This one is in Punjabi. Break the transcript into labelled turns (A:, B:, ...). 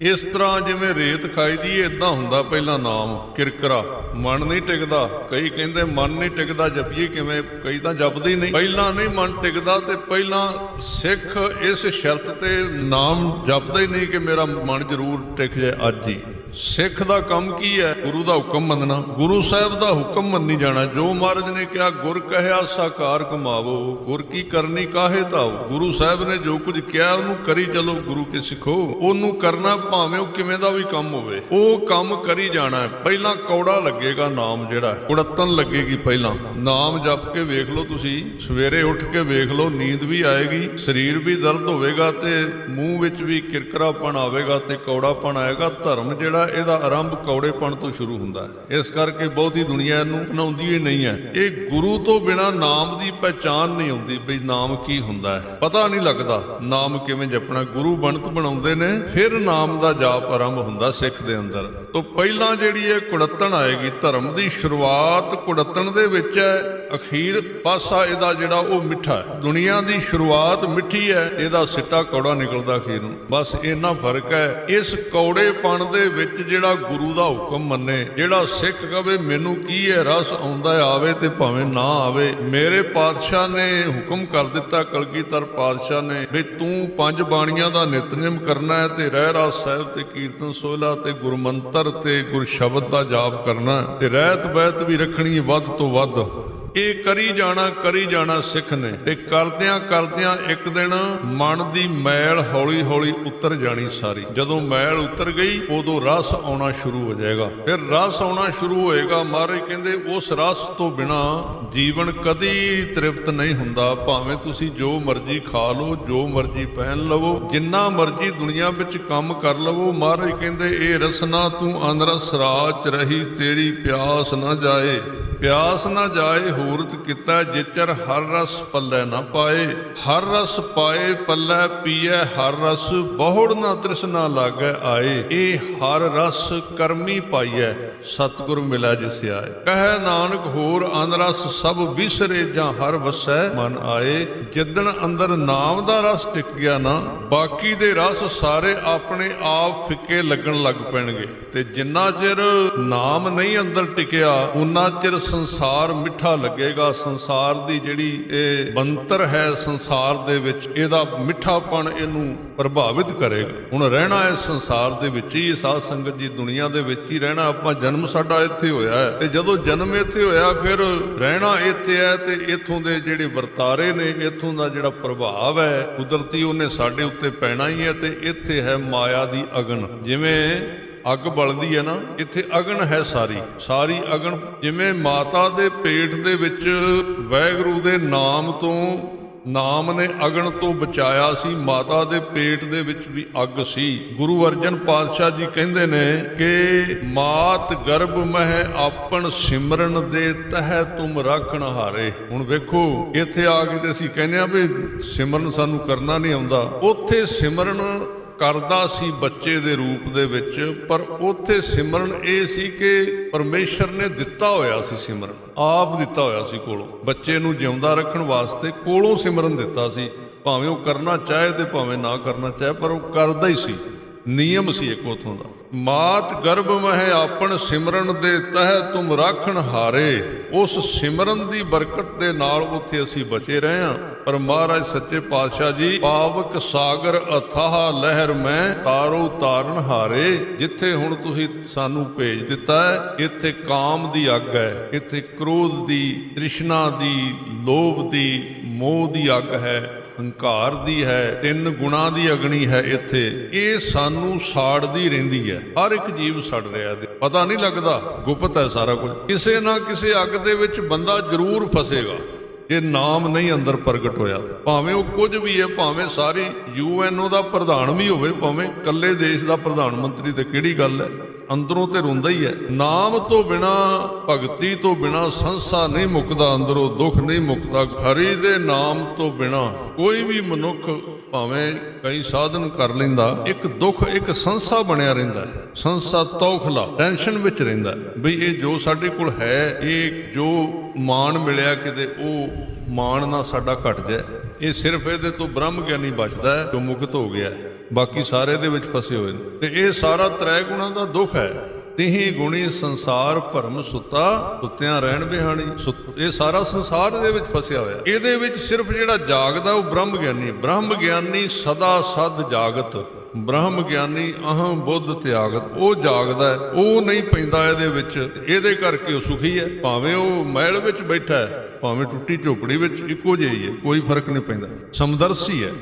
A: ਇਸ ਤਰ੍ਹਾਂ ਜਿਵੇਂ ਰੇਤ ਖਾਈ ਦੀ ਇਦਾਂ ਹੁੰਦਾ ਪਹਿਲਾਂ ਨਾਮ, ਕਿਰਕਰਾ। ਮਨ ਨਹੀਂ ਟਿਕਦਾ। ਕਈ ਕਹਿੰਦੇ ਮਨ ਨਹੀਂ ਟਿਕਦਾ, ਜਪੀਏ ਕਿਵੇਂ? ਕਈ ਤਾਂ ਜਪਦੇ ਹੀ ਨਹੀਂ। ਪਹਿਲਾਂ ਨਹੀਂ ਮਨ ਟਿਕਦਾ ਤੇ ਪਹਿਲਾਂ ਸਿੱਖ ਇਸ ਸ਼ਰਤ ਤੇ ਨਾਮ ਜਪਦਾ ਹੀ ਨਹੀਂ ਕਿ ਮੇਰਾ ਮਨ ਜ਼ਰੂਰ ਟਿਕ ਜਾਏ ਅੱਜ ਹੀ। ਸਿੱਖ ਦਾ ਕੰਮ ਕੀ ਹੈ? ਗੁਰੂ ਦਾ ਹੁਕਮ ਮੰਨਣਾ। ਗੁਰੂ ਸਾਹਿਬ ਦਾ ਹੁਕਮ ਮੰਨੀ ਜਾਣਾ। ਜੋ ਮਹਾਰਾਜ ਨੇ ਕਿਹਾ, ਗੁਰ ਕਹਿਆ, ਸਾਕਾਰ ਕਮਾਵੋ। ਗੁਰ ਕੀ ਕਰਨੀ, ਕਾਹੇ ਧਾਓ ਗੁਰੂ ਸਾਹਿਬ ਨੇ ਜੋ ਕੁਝ ਕਿਹਾ, ਉਹਨੂੰ ਕਰੀ ਚਲੋ, ਗੁਰੂ ਕੇ ਸਿੱਖੋ। ਉਹਨੂੰ ਕਰਨਾ ਭਾਵੇਂ ਉਹ ਕਿਵੇਂ ਦਾ ਵੀ ਕੰਮ ਹੋਵੇ। ਉਹ ਕੰਮ ਕਰੀ ਜਾਣਾ ਪਹਿਲਾਂ ਕੌੜਾ ਲੱਗੇਗਾ ਨਾਮ ਜਿਹੜਾ ਹੈ। ਲੱਗੇਗੀ ਪਹਿਲਾਂ। ਨਾਮ ਜਪ ਕੇ ਵੇਖ ਲਓ ਤੁਸੀਂ। ਸਵੇਰੇ ਉੱਠ ਕੇ ਵੇਖ ਲਓ, ਨੀਂਦ ਵੀ ਆਏਗੀ। ਸਰੀਰ ਵੀ ਦਰਦ ਹੋਵੇਗਾ ਤੇ ਮੂੰਹ ਵਿੱਚ ਵੀ ਕਿਰਕਰਾਪਣ ਆਵੇਗਾ ਤੇ ਕੌੜਾਪਣ ਆਏਗਾ। ਧਰਮ ਜਿਹੜਾ ਇਹਦਾ ਆਰੰਭ ਕੌੜੇਪਣ ਤੋਂ ਸ਼ੁਰੂ ਹੁੰਦਾ ਹੈ। ਇਸ ਕਰਕੇ ਬਹੁਤੀ ਦੁਨੀਆ ਇਹਨੂੰ ਅਪਣਾਉਂਦੀ ਹੀ ਨਹੀਂ ਹੈ। ਇਹ ਗੁਰੂ ਤੋਂ ਬਿਨਾ ਨਾਮ ਦੀ ਪਹਿਚਾਨ ਨਹੀਂ ਹੁੰਦੀ ਬਈ ਨਾਮ ਕੀ ਹੁੰਦਾ ਹੈ। ਪਤਾ ਨਹੀਂ ਲੱਗਦਾ ਨਾਮ ਕਿਵੇਂ ਜਪਣਾ। ਗੁਰੂ ਬਣਤ ਬਣਾਉਂਦੇ ਨੇ, ਫਿਰ ਨਾਮ ਦਾ ਜਾਪ ਆਰੰਭ ਹੁੰਦਾ ਸਿੱਖ ਦੇ ਅੰਦਰ। ਤੋਂ ਪਹਿਲਾਂ ਜਿਹੜੀ ਇਹ ਕੁੜੱਤਣ ਆਏਗੀ, ਧਰਮ ਦੀ ਸ਼ੁਰੂਆਤ ਕੁੜੱਤਣ ਦੇ ਵਿੱਚ ਹੈ। ਅਖੀਰ ਪਾਸਾ ਇਹਦਾ ਜਿਹੜਾ ਉਹ ਮਿੱਠਾ ਹੈ। ਦੁਨੀਆ ਦੀ ਸ਼ੁਰੂਆਤ ਮਿੱਠੀ ਹੈ, ਇਹਦਾ ਸਿੱਟਾ ਕੌੜਾ ਨਿਕਲਦਾ ਅਖੀਰ ਨੂੰ। ਬਸ ਇੰਨਾ ਫ਼ਰਕ ਹੈ। ਇਸ ਕੌੜੇਪਣ ਦੇ ਵਿੱਚ ਜਿਹੜਾ ਗੁਰੂ ਦਾ ਹੁਕਮ ਮੰਨੇ, ਜਿਹੜਾ ਸਿੱਖ ਕਵੇ, ਮੈਨੂੰ ਕੀ ਹੈ ਰਸ ਆਉਂਦਾ ਆਵੇ ਤੇ ਭਾਵੇਂ ਨਾ ਆਵੇ। ਮੇਰੇ ਪਾਤਸ਼ਾਹ ਨੇ ਹੁਕਮ ਕਰ ਦਿੱਤਾ, ਕਲਗੀਧਰ ਪਾਤਸ਼ਾਹ ਨੇ, ਵੀ ਤੂੰ ਪੰਜ ਬਾਣੀਆਂ ਦਾ ਨਿਤਨੇਮ ਕਰਨਾ ਹੈ ਤੇ ਰਹਿ ਰਾਸ ਸਾਹਿਬ ਤੇ ਕੀਰਤਨ ਸੋਹਿਲਾ ਤੇ ਗੁਰਮੰਤਰ ਤੇ ਗੁਰ ਸ਼ਬਦ ਦਾ ਜਾਪ ਕਰਨਾ ਤੇ ਰਹਿਤ ਬਹਿਤ ਵੀ ਰੱਖਣੀ ਵੱਧ ਤੋਂ ਵੱਧ। ਇਹ ਕਰੀ ਜਾਣਾ ਕਰੀ ਜਾਣਾ ਸਿੱਖ ਨੇ। ਤੇ ਕਰਦਿਆਂ ਕਰਦਿਆਂ ਇੱਕ ਦਿਨ ਮਨ ਦੀ ਮੈਲ ਹੌਲੀ ਹੌਲੀ ਉਤਰ ਜਾਣੀ ਸਾਰੀ। ਜਦੋਂ ਮੈਲ ਉਤਰ ਗਈ, ਉਦੋਂ ਰਸ ਆਉਣਾ ਸ਼ੁਰੂ ਹੋ ਜਾਏਗਾ। ਫਿਰ ਰਸ ਆਉਣਾ ਸ਼ੁਰੂ ਹੋਏਗਾ, ਮਹਾਰਾਜ ਕਹਿੰਦੇ, ਉਸ ਰਸ ਤੋਂ ਬਿਨਾ ਜੀਵਨ ਕਦੀ ਤ੍ਰਿਪਤ ਨਹੀਂ ਹੁੰਦਾ। ਭਾਵੇਂ ਤੁਸੀਂ ਜੋ ਮਰਜ਼ੀ ਖਾ ਲਓ, ਜੋ ਮਰਜ਼ੀ ਪਹਿਨ ਲਵੋ, ਜਿੰਨਾ ਮਰਜ਼ੀ ਦੁਨੀਆ ਵਿੱਚ ਕੰਮ ਕਰ ਲਵੋ, ਮਹਾਰਾਜ ਕਹਿੰਦੇ, ਇਹ ਰਸਨਾ ਤੂੰ ਅਨਰਸ ਰਾਚ ਰਹੀ, ਤੇਰੀ ਪਿਆਸ ਨਾ ਜਾਏ। ਪਿਆਸ ਨਾ ਜਾਏ ਹੂਰਤ ਕੀਤਾ ਜਿਚਰ ਹਰ ਰਸ ਪੱਲੇ ਨਾ ਪਾਏ। ਹਰ ਰਸ ਪਾਏ, ਪੱਲੇ ਪੀਏ, ਹਰ ਰਸ ਬਹੁੜ ਨਾ ਤ੍ਰਿਸ਼ਨਾ ਲਾਗੈ ਆਏ। ਇਹ ਹਰ ਰਸ ਕਰਮੀ ਪਾਈਐ, ਸਤਿਗੁਰ ਮਿਲਿਆ ਜਿਸ ਆਏ। ਕਹੈ ਨਾਨਕ ਹੋਰ ਅਨਰਸ ਸਭ ਵਿਸਰੇ ਜਾਂ ਹਰ ਵਸੈ ਮਨ ਆਏ। ਜਿੱਦਣ ਅੰਦਰ ਨਾਮ ਦਾ ਰਸ ਟਿਕ ਗਿਆ ਨਾ, ਬਾਕੀ ਦੇ ਰਸ ਸਾਰੇ ਆਪਣੇ ਆਪ ਫਿੱਕੇ ਲੱਗਣ ਲੱਗ ਪੈਣਗੇ। ਤੇ ਜਿੰਨਾ ਚਿਰ ਨਾਮ ਨਹੀਂ ਅੰਦਰ ਟਿਕਿਆ, ਉਨਾ ਚਿਰ ਸੰਸਾਰ ਮਿੱਠਾ ਲੱਗੇਗਾ। ਸੰਸਾਰ ਦੀ ਜਿਹੜੀ ਇਹ ਬੰਤਰ ਹੈ ਸੰਸਾਰ ਦੇ ਵਿੱਚ, ਇਹਦਾ ਮਿੱਠਾਪਣ ਇਹਨੂੰ ਪ੍ਰਭਾਵਿਤ ਕਰੇਗਾ। ਹੁਣ ਰਹਿਣਾ ਹੈ ਸੰਸਾਰ ਦੇ ਵਿੱਚ ਹੀ ਸਾਧ ਸੰਗਤ ਜੀ ਦੁਨੀਆ ਦੇ ਵਿੱਚ ਹੀ ਰਹਿਣਾ। ਆਪਾਂ ਜਨਮ ਸਾਡਾ ਇੱਥੇ ਹੋਇਆ ਹੈ ਤੇ ਜਦੋਂ ਜਨਮ ਇੱਥੇ ਹੋਇਆ, ਫਿਰ ਰਹਿਣਾ ਇੱਥੇ ਹੈ ਤੇ ਇੱਥੋਂ ਦੇ ਜਿਹੜੇ ਵਰਤਾਰੇ ਨੇ, ਇੱਥੋਂ ਦਾ ਜਿਹੜਾ ਪ੍ਰਭਾਵ ਹੈ, ਕੁਦਰਤੀ ਉਹਨੇ ਸਾਡੇ ਉੱਤੇ ਪੈਣਾ ਹੀ ਹੈ ਤੇ ਇੱਥੇ ਹੈ ਮਾਇਆ ਦੀ ਅਗਨ। ਜਿਵੇਂ ਅੱਗ ਬਲਦੀ ਹੈ ਨਾ, ਇੱਥੇ ਅਗਨ ਹੈ ਸਾਰੀ। ਸਾਰੀ ਅਗਨ ਜਿਵੇਂ ਮਾਤਾ ਦੇ ਪੇਟ ਦੇ ਵਿੱਚ ਵੈਗਰੂ ਦੇ ਨਾਮ ਤੋਂ, ਨਾਮ ਨੇ ਅਗਨ ਤੋਂ ਬਚਾਇਆ ਸੀ, ਮਾਤਾ ਦੇ ਪੇਟ ਦੇ ਵਿੱਚ ਵੀ ਅੱਗ ਸੀ। ਗੁਰੂ ਅਰਜਨ ਪਾਤਸ਼ਾਹ ਜੀ ਕਹਿੰਦੇ ਨੇ ਕਿ ਮਾਤ ਗਰਭ ਮਹਿ ਆਪਣ ਸਿਮਰਨ ਦੇ ਤਹਿ ਤੁਮ ਰਾਖਣ ਹਾਰੇ। ਹੁਣ ਵੇਖੋ, ਇੱਥੇ ਆ ਕੇ ਤੇ ਅਸੀਂ ਕਹਿੰਦੇ ਆ ਵੀ ਸਿਮਰਨ ਸਾਨੂੰ ਕਰਨਾ ਨਹੀਂ ਆਉਂਦਾ। ਉੱਥੇ ਸਿਮਰਨ ਕਰਦਾ ਸੀ ਬੱਚੇ ਦੇ ਰੂਪ ਦੇ ਵਿੱਚ, ਪਰ ਉੱਥੇ ਸਿਮਰਨ ਇਹ ਸੀ ਕਿ ਪਰਮੇਸ਼ਰ ਨੇ ਦਿੱਤਾ ਹੋਇਆ ਸੀ ਸਿਮਰਨ, ਆਪ ਦਿੱਤਾ ਹੋਇਆ ਸੀ ਕੋਲੋਂ। ਬੱਚੇ ਨੂੰ ਜਿਉਂਦਾ ਰੱਖਣ ਵਾਸਤੇ ਕੋਲੋਂ ਸਿਮਰਨ ਦਿੱਤਾ ਸੀ, ਭਾਵੇਂ ਉਹ ਕਰਨਾ ਚਾਹੇ ਤੇ ਭਾਵੇਂ ਨਾ ਕਰਨਾ ਚਾਹੇ, ਪਰ ਉਹ ਕਰਦਾ ਹੀ ਸੀ। ਨਿਯਮ ਸੀ ਇੱਕ ਉਥੋਂ ਦਾ। ਮਾਤ ਗਰਭ ਮਹਿ ਆਪਣ ਸਿਮਰਨ ਦੇ ਤਹਿ ਤੁਮ ਰੱਖਣ ਹਾਰੇ। ਉਸ ਸਿਮਰਨ ਦੀ ਬਰਕਤ ਦੇ ਨਾਲ ਉੱਥੇ ਅਸੀਂ ਬਚੇ ਰਹੇ ਹਾਂ। ਪਰ ਮਹਾਰਾਜ ਸੱਚੇ ਪਾਤਸ਼ਾਹ ਜੀ, ਪਾਵਕ ਸਾਗਰ ਅਥਾਹ ਲਹਿਰ ਮੈਂ ਤਾਰੋ ਤਾਰਨ ਹਾਰੇ। ਜਿੱਥੇ ਹੁਣ ਤੁਸੀਂ ਸਾਨੂੰ ਭੇਜ ਦਿੱਤਾ ਹੈ, ਇੱਥੇ ਕਾਮ ਦੀ ਅੱਗ ਹੈ, ਇੱਥੇ ਕ੍ਰੋਧ ਦੀ, ਤ੍ਰਿਸ਼ਨਾ ਦੀ, ਲੋਭ ਦੀ, ਮੋਹ ਦੀ ਅੱਗ ਹੈ, ਹੰਕਾਰ ਦੀ ਹੈ, ਤਿੰਨ ਗੁਣਾ ਦੀ ਅਗਨੀ ਹੈ ਇੱਥੇ। ਇਹ ਸਾਨੂੰ ਸਾੜਦੀ ਰਹਿੰਦੀ ਹੈ, ਹਰ ਇੱਕ ਜੀਵ ਸੜ ਰਿਹਾ ਤੇ ਪਤਾ ਨਹੀਂ ਲੱਗਦਾ, ਗੁਪਤ ਹੈ ਸਾਰਾ ਕੁਝ। ਕਿਸੇ ਨਾ ਕਿਸੇ ਅੱਗ ਦੇ ਵਿੱਚ ਬੰਦਾ ਜ਼ਰੂਰ ਫਸੇਗਾ। ਜੇ ਨਾਮ ਨਹੀਂ ਅੰਦਰ ਪ੍ਰਗਟ ਹੋਇਆ, ਭਾਵੇਂ ਉਹ ਕੁਝ ਵੀ ਹੈ, ਭਾਵੇਂ ਸਾਰੀ ਯੂਐਨਓ ਦਾ ਪ੍ਰਧਾਨ ਵੀ ਹੋਵੇ, ਭਾਵੇਂ ਇਕੱਲੇ ਦੇਸ਼ ਦਾ ਪ੍ਰਧਾਨ ਮੰਤਰੀ ਤੇ ਕਿਹੜੀ ਗੱਲ ਹੈ? ਅੰਦਰੋਂ ਤੇ ਰੋਂਦਾ ਹੀ ਹੈ। ਨਾਮ ਤੋਂ ਬਿਨਾ, ਭਗਤੀ ਤੋਂ ਬਿਨਾ ਸੰਸਾ ਨਹੀਂ ਮੁੱਕਦਾ ਅੰਦਰੋਂ, ਦੁੱਖ ਨਹੀਂ ਮੁੱਕਦਾ। ਹਰੀ ਦੇ ਨਾਮ ਤੋਂ ਬਿਨਾ ਕੋਈ ਵੀ ਮਨੁੱਖ ਭਾਵੇਂ ਕਈ ਸਾਧਨ ਕਰ ਲੈਂਦਾ, ਇੱਕ ਦੁੱਖ, ਇੱਕ ਸੰਸਾ ਬਣਿਆ ਰਹਿੰਦਾ ਹੈ। ਸੰਸਾ ਤੌਖਲਾ, ਟੈਨਸ਼ਨ ਵਿੱਚ ਰਹਿੰਦਾ ਬਈ ਇਹ ਜੋ ਸਾਡੇ ਕੋਲ ਹੈ, ਇਹ ਜੋ ਮਾਣ ਮਿਲਿਆ ਕਿਤੇ, ਉਹ ਮਾਣ ਨਾ ਸਾਡਾ ਘਟ ਜਾਏ। ਇਹ ਸਿਰਫ ਇਹਦੇ ਤੋਂ ਬ੍ਰਹਮ ਗਿਆਨੀ ਬਚਦਾ ਹੈ, ਜੋ ਮੁਕਤ ਹੋ ਗਿਆ ਬਾਕੀ ਸਾਰੇ ਦੇ ਵਿੱਚ ਫਸੇ ਹੋਏ ਨੇ। ਤੇ ਇਹ ਸਾਰਾ ਤ੍ਰੈ ਗੁਣਾ ਦਾ ਦੁੱਖ ਹੈ। ਤਿਹੀ ਗੁਣੀ ਸੰਸਾਰ ਭਰਮ ਸੁੱਤਾ ਸੁੱਤਿਆਂ ਰਹਿਣ ਬਿਹਾਣੀ। ਇਹ ਸਾਰਾ ਸੰਸਾਰ ਦੇ ਵਿੱਚ ਫਸਿਆ ਹੋਇਆ। ਇਹਦੇ ਵਿੱਚ ਸਿਰਫ ਜਿਹੜਾ ਜਾਗਦਾ ਉਹ ਬ੍ਰਹਮ ਗਿਆਨੀ। ਬ੍ਰਹਮ ਗਿਆਨੀ ਸਦਾ ਸਦ ਜਾਗਤ। ਬ੍ਰਹਮ ਗਿਆਨੀ ਅਹੰ ਬੁੱਧ ਤਿਆਗਤ। ਉਹ ਜਾਗਦਾ ਹੈ, ਉਹ ਨਹੀਂ ਪੈਂਦਾ ਇਹਦੇ ਵਿੱਚ। ਇਹਦੇ ਕਰਕੇ ਉਹ ਸੁਖੀ ਹੈ। ਭਾਵੇਂ ਉਹ ਮਹਿਲ ਵਿੱਚ ਬੈਠਾ ਹੈ ਭਾਵੇਂ ਟੁੱਟੀ ਝੋਪੜੀ ਵਿੱਚ ਇੱਕੋ ਜਿਹੀ ਹੈ ਕੋਈ ਫ਼ਰਕ ਨਹੀਂ ਪੈਂਦਾ। ਸਮਦਰਸੀ ਹੈ।